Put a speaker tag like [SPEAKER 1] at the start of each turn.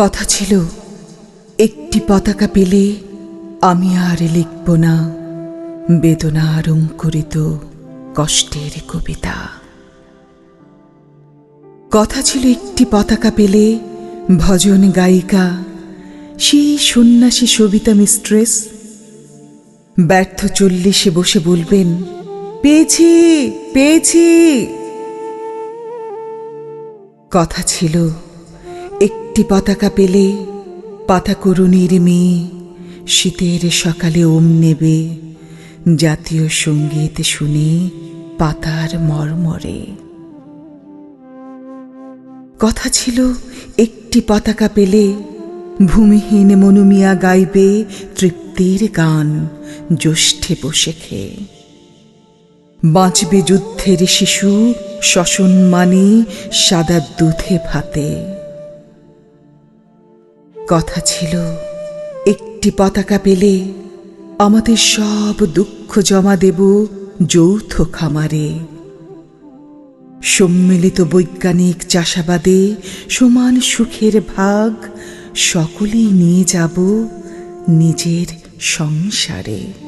[SPEAKER 1] কথা ছিল, একটি পতাকা পেলে আমি আর লিখব না। বেদনার অঙ্কুরিত কষ্টের কবিতা। কথা ছিল, একটি পতাকা পেলে ভজন গায়িকা সেই সন্ন্যাসী সবিতা মিস্ট্রেস, ব্যর্থ চল্লিশে বসে বলবেন, পেয়েছি পেয়েছি। কথা ছিল একটি পতাকা পেলে পাতা করুণীর মেয়ে শীতের সকালে ওম নেবে। জাতীয় সংগীত শুনে পাতার মর্মরে। কথা ছিল, একটি পতাকা পেলে ভূমিহীন মনুমিয়া গাইবে তৃপ্তির গান, জ্যৈষ্ঠে বসে খেয়ে। বাঁচবে যুদ্ধের শিশু শ্মশন মানে সাদা দুধে ভাতে। কথা ছিল, একটি পতাকা পেলে আমাদের সব দুঃখ জমা দেব যৌথ খামারে। সম্মিলিত বৈজ্ঞানিক চাষাবাদে সমান সুখের ভাগ সকলেই নিয়ে যাব নিজের সংসারে।